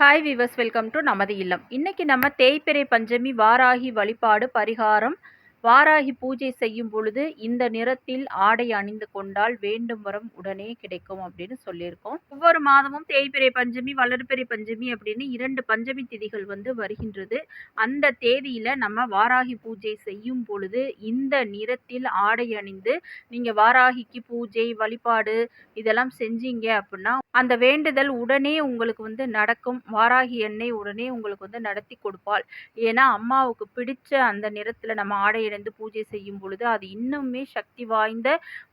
Hi viewers welcome to நமது இல்லம். இன்னைக்கு நம்ம தேய்பிறை பஞ்சமி வாராகி வழிபாடு பரிகாரம் வாராகி பூஜை செய்யும் பொழுது இந்த நிறத்தில் ஆடை அணிந்து கொண்டால் வேண்டும் வரம் உடனே கிடைக்கும் அப்படின்னு சொல்லியிருக்கோம். ஒவ்வொரு மாதமும் தேய்பிரை பஞ்சமி வளர்பிறை பஞ்சமி அப்படின்னு இரண்டு பஞ்சமி திதிகள் வந்து வருகின்றது. அந்த தேதியில நம்ம வாராகி பூஜை செய்யும் பொழுது இந்த நிறத்தில் ஆடை அணிந்து நீங்க வாராகிக்கு பூஜை வழிபாடு இதெல்லாம் செஞ்சீங்க அப்படின்னா அந்த வேண்டுதல் உடனே உங்களுக்கு வந்து நடக்கும். வாராகி எண்ணெய் உடனே உங்களுக்கு வந்து நடத்தி கொடுப்பாள். ஏன்னா அம்மாவுக்கு பிடிச்ச அந்த நிறத்தில் நம்ம ஆடை இருந்து பூஜை செய்யும் பொழுது அது இன்னுமே சக்தி வாய்ந்த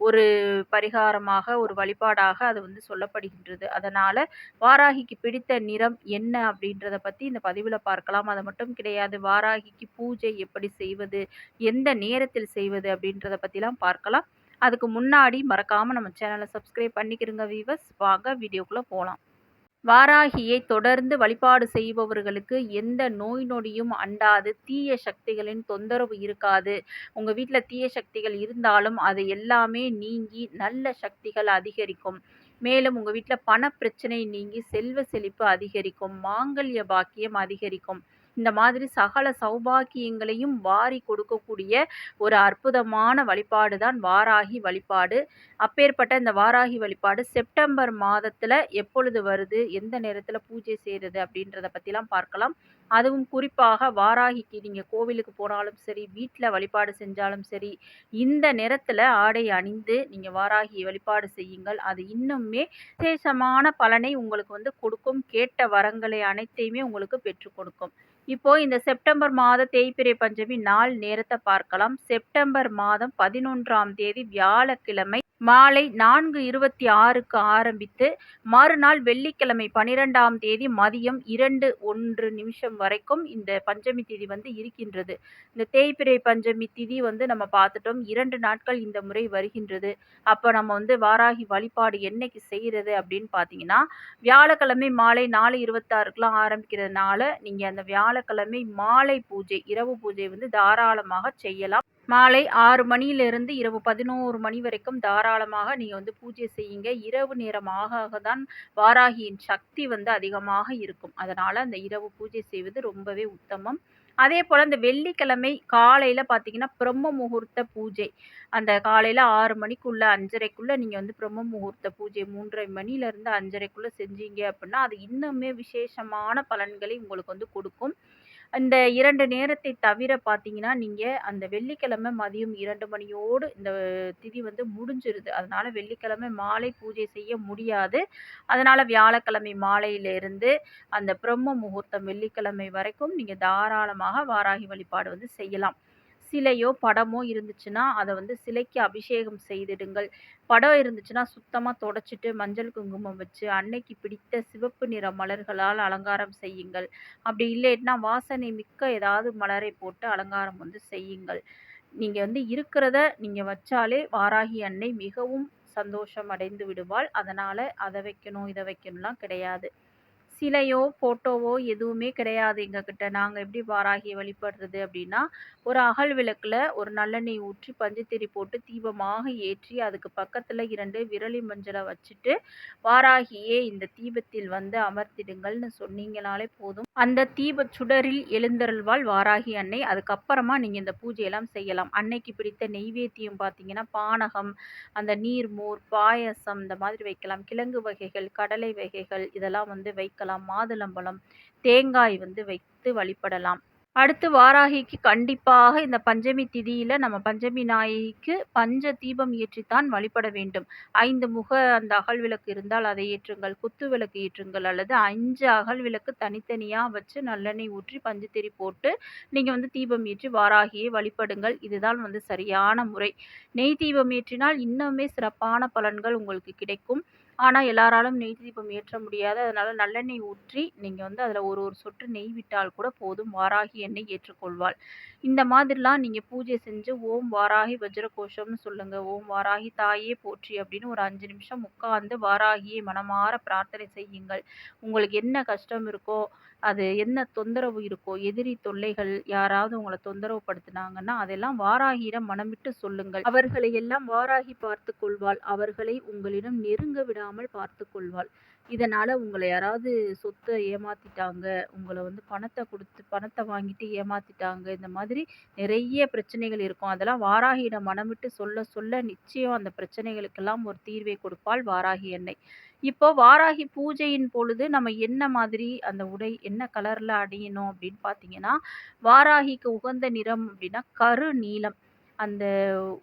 ஒரு பரிகாரமாக ஒரு வழிபாடாக அது வந்து சொல்லப்படுகின்றது. அதனால் வாராகிக்கு பிடித்த நிறம் என்ன அப்படின்றத பற்றி இந்த பதிவில் பார்க்கலாம். அது மட்டும் கிடையாது வாராகிக்கு பூஜை எப்படி செய்வது எந்த நேரத்தில் செய்வது அப்படின்றத பற்றிலாம் பார்க்கலாம். அதுக்கு முன்னாடி மறக்காமல் நம்ம சேனலை சப்ஸ்கிரைப் பண்ணிக்கிறோங்க வீவர்ஸ் வாங்க வீடியோக்குள்ளே போகலாம் வாராகியை தொடர்ந்து வழிபாடு செய்பவர்களுக்கு எந்த நோய் நொடியும் அண்டாது. தீய சக்திகளின் தொந்தரவு இருக்காது. உங்கள் வீட்டில் தீய சக்திகள் இருந்தாலும் அது எல்லாமே நீங்கி நல்ல சக்திகள் அதிகரிக்கும். மேலும் உங்கள் வீட்டில் பண பிரச்சனை நீங்கி செல்வ செழிப்பு அதிகரிக்கும். மாங்கல்ய பாக்கியம் அதிகரிக்கும். இந்த மாதிரி சகல சௌபாக்கியங்களையும் வாரி கொடுக்கக்கூடிய ஒரு அற்புதமான வழிபாடு தான் வாராகி வழிபாடு. அப்பேற்பட்ட இந்த வாராகி வழிபாடு செப்டம்பர் மாதத்தில் எப்பொழுது வருது? எந்த நேரத்தில் பூஜை செய்கிறது அப்படின்றத பற்றிலாம் பார்க்கலாம். அதுவும் குறிப்பாக வாராகிக்கு நீங்கள் கோவிலுக்கு போனாலும் சரி வீட்டில் வழிபாடு செஞ்சாலும் சரி இந்த நேரத்தில் ஆடை அணிந்து நீங்கள் வாராகி வழிபாடு செய்யுங்கள். அது இன்னுமே விசேஷமான பலனை உங்களுக்கு வந்து கொடுக்கும். கேட்ட வரங்களை அனைத்தையுமே உங்களுக்கு பெற்றுக் கொடுக்கும். இப்போ இந்த செப்டம்பர் மாத தேய்பிரை பஞ்சமி நாள் நேரத்தை பார்க்கலாம். செப்டம்பர் மாதம் பதினொன்றாம் தேதி வியாழக்கிழமை மாலை நான்கு இருபத்தி ஆறுக்கு ஆரம்பித்து மறுநாள் வெள்ளிக்கிழமை பனிரெண்டாம் தேதி மதியம் இரண்டு ஒன்று நிமிஷம் வரைக்கும் இந்த பஞ்சமி திதி வந்து இருக்கின்றது. இந்த தேய்பிரை பஞ்சமி திதி வந்து நம்ம பார்த்துட்டோம். இரண்டு நாட்கள் இந்த முறை வருகின்றது. அப்போ நம்ம வந்து வாராகி வழிபாடு என்னைக்கு செய்கிறது அப்படின்னு பார்த்தீங்கன்னா வியாழக்கிழமை மாலை நாலு இருபத்தாறுக்கெலாம் ஆரம்பிக்கிறதுனால நீங்கள் அந்த வியாழக்கிழமை மாலை பூஜை இரவு பூஜை வந்து தாராளமாக செய்யலாம். மாலை ஆறு மணியிலிருந்து இரவு பதினோரு மணி வரைக்கும் தாராளமாக நீங்கள் வந்து பூஜை செய்யுங்க. இரவு நேரம் ஆக ஆக தான் வாராகியின் சக்தி வந்து அதிகமாக இருக்கும். அதனால் அந்த இரவு பூஜை செய்வது ரொம்பவே உத்தமம். அதே போல் இந்த வெள்ளிக்கிழமை காலையில் பார்த்தீங்கன்னா பிரம்ம முகூர்த்த பூஜை. அந்த காலையில் ஆறு மணிக்குள்ளே அஞ்சரைக்குள்ளே நீங்கள் வந்து பிரம்ம முகூர்த்த பூஜை மூன்றரை மணிலேருந்து அஞ்சரைக்குள்ளே செஞ்சீங்க அப்படின்னா அது இன்னுமே விசேஷமான பலன்களை உங்களுக்கு வந்து கொடுக்கும். இந்த இரண்டு நேரத்தை தவிர பார்த்தீங்கன்னா, நீங்கள் அந்த வெள்ளிக்கிழமை மதியம் இரண்டு மணியோடு இந்த திதி வந்து முடிஞ்சிருது. அதனால் வெள்ளிக்கிழமை மாலை பூஜை செய்ய முடியாது. அதனால் வியாழக்கிழமை மாலையிலிருந்து அந்த பிரம்ம முகூர்த்தம் வெள்ளிக்கிழமை வரைக்கும் நீங்கள் தாராளமாக வாராகி வழிபாடு வந்து செய்யலாம். சிலையோ படமோ இருந்துச்சுன்னா அதை வந்து சிலைக்கு அபிஷேகம் செய்திடுங்கள். படம் இருந்துச்சுன்னா சுத்தமாக தொடச்சிட்டு மஞ்சள் குங்குமம் வச்சு அன்னைக்கு பிடித்த சிவப்பு நிற மலர்களால் அலங்காரம் செய்யுங்கள். அப்படி இல்லைன்னா வாசனை மிக்க ஏதாவது மலரை போட்டு அலங்காரம் வந்து செய்யுங்கள். நீங்கள் வந்து இருக்கிறத நீங்கள் வச்சாலே வாராகி அன்னை மிகவும் சந்தோஷம் அடைந்து விடுவாள். அதனால் அதை வைக்கணும் இதை வைக்கணும்லாம் கிடையாது. சிலையோ ஃபோட்டோவோ எதுவுமே கிடையாது எங்ககிட்ட. நாங்கள் எப்படி வாராகியை வழிபடுறது அப்படின்னா ஒரு அகல் விளக்கில் ஒரு நல்லெண்ணெய் ஊற்றி பஞ்சத்திரி போட்டு தீபமாக ஏற்றி அதுக்கு பக்கத்தில் இரண்டு விரலி மஞ்சளை வச்சுட்டு வாராகியே இந்த தீபத்தில் வந்து அமர்த்திடுங்கள்னு சொன்னீங்கனாலே போதும். அந்த தீப சுடரில் எழுந்தருள்வாள் வாராகி அன்னை. அதுக்கப்புறமா நீங்கள் இந்த பூஜையெல்லாம் செய்யலாம். அன்னைக்கு பிடித்த நெய்வேத்தியம் பார்த்தீங்கன்னா பானகம் அந்த நீர்மோர் பாயசம் இந்த மாதிரி வைக்கலாம். கிழங்கு வகைகள் கடலை வகைகள் இதெல்லாம் வந்து வைக்கலாம். வைக்கலாம் மாதுளம்பழம் தேங்காய் வந்து வைத்து வழிபடலாம். அடுத்து வாராகிக்கு கண்டிப்பாக இந்த பஞ்சமி திதியில் நம்ம பஞ்சமி நாயகிக்கு பஞ்ச தீபம் ஏற்றித்தான் வழிபட வேண்டும். ஐந்து முக அந்த அகல் விளக்கு இருந்தால் அதை ஏற்றுங்கள் குத்து விளக்கு ஏற்றுங்கள் அல்லது அஞ்சு அகல் விளக்கு தனித்தனியாக வச்சு நல்லெண்ணெய் ஊற்றி பஞ்சத்திரி போட்டு நீங்கள் வந்து தீபம் ஏற்றி வாராகியை வழிபடுங்கள். இதுதான் வந்து சரியான முறை. நெய் தீபம் ஏற்றினால் இன்னுமே சிறப்பான பலன்கள் உங்களுக்கு கிடைக்கும். ஆனால் எல்லாராலும் நெய் தீபம் ஏற்ற முடியாது. அதனால் நல்லெண்ணெய் ஊற்றி நீங்கள் வந்து அதில் ஒரு ஒரு சொட்டு நெய் விட்டால் கூட போதும். வாராகி எண்ணெய் ஏற்றுக்கொள்வாள். இந்த மாதிரிலாம் நீங்கள் பூஜை செஞ்சு ஓம் வாராகி வஜ்ரகோஷம்னு சொல்லுங்கள் ஓம் வாராகி தாயே போற்றி அப்படின்னு ஒரு அஞ்சு நிமிஷம் உட்காந்து வாராகியை மனமாற பிரார்த்தனை செய்யுங்கள். உங்களுக்கு என்ன கஷ்டம் இருக்கோ அது என்ன தொந்தரவு இருக்கோ எதிரி தொல்லைகள் யாராவது உங்களை தொந்தரவு படுத்தினாங்கன்னா அதெல்லாம் வாராகியிடம் மனமிட்டு சொல்லுங்கள். அவர்களை எல்லாம் வாராகி பார்த்து கொள்வாள். அவர்களை உங்களிடம் நெருங்க விடாமல் பார்த்து கொள்வாள். இதனால் உங்களை யாராவது சொத்தை ஏமாத்திட்டாங்க, உங்களை வந்து பணத்தை கொடுத்து பணத்தை வாங்கிட்டு ஏமாத்திட்டாங்க. இந்த மாதிரி நிறைய பிரச்சனைகள் இருக்கும். அதெல்லாம் வாராகியிடம் மனம் விட்டு சொல்ல சொல்ல நிச்சயம் அந்த பிரச்சனைகளுக்கெல்லாம் ஒரு தீர்வை கொடுப்பாள் வாராகி அன்னை. இப்போ வாராகி பூஜையின் பொழுது நம்ம என்ன மாதிரி அந்த உடை என்ன கலர்ல அணியணும் அப்படின்னு பார்த்தீங்கன்னா, வாராகிக்கு உகந்த நிறம் அப்படின்னா கரு நீலம். அந்த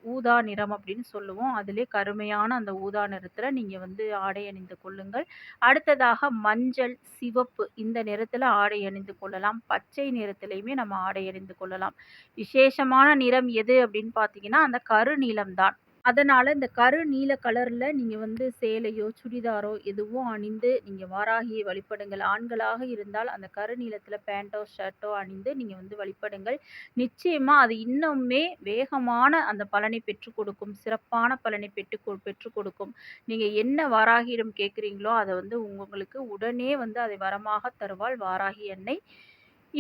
ஊதா நிறம் அப்படின்னு சொல்லுவோம். அதிலே கருமையான அந்த ஊதா நிறத்தில் நீங்கள் வந்து ஆடை அணிந்து கொள்ளுங்கள். அடுத்ததாக மஞ்சள், சிவப்பு இந்த நிறத்தில் ஆடை அணிந்து கொள்ளலாம். பச்சை நிறத்துலையுமே நம்ம ஆடை அணிந்து கொள்ளலாம். விசேஷமான நிறம் எது அப்படின்னு பார்த்தீங்கன்னா, அந்த கருநீலம் தான். அதனால இந்த கரு நீல கலர்ல நீங்க வந்து சேலையோ, சுடிதாரோ எதுவும் அணிந்து நீங்க வாராகியை வழிபடுங்கள். ஆண்களாக இருந்தால் அந்த கரு நீளத்துல பேண்டோ, ஷர்ட்டோ அணிந்து நீங்க வந்து வழிபடுங்கள். நிச்சயமா அது இன்னுமே வேகமான அந்த பலனை பெற்றுக் கொடுக்கும். சிறப்பான பலனை பெற்று கொ பெற்றுக் கொடுக்கும். நீங்க என்ன வாராகியிடம் கேட்குறீங்களோ அதை வந்து உங்களுக்கு உடனே வந்து அதை வரமாக தருவாள் வாராகி அன்னை.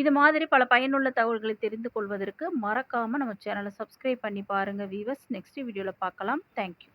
இது மாதிரி பல பயனுள்ள தகவல்களை தெரிந்து கொள்வதற்கு மறக்காமல் நம்ம சேனலை சப்ஸ்கிரைப் பண்ணி பாருங்கள் வீவர்ஸ். நெக்ஸ்ட் வீடியோவில் பார்க்கலாம். Thank you.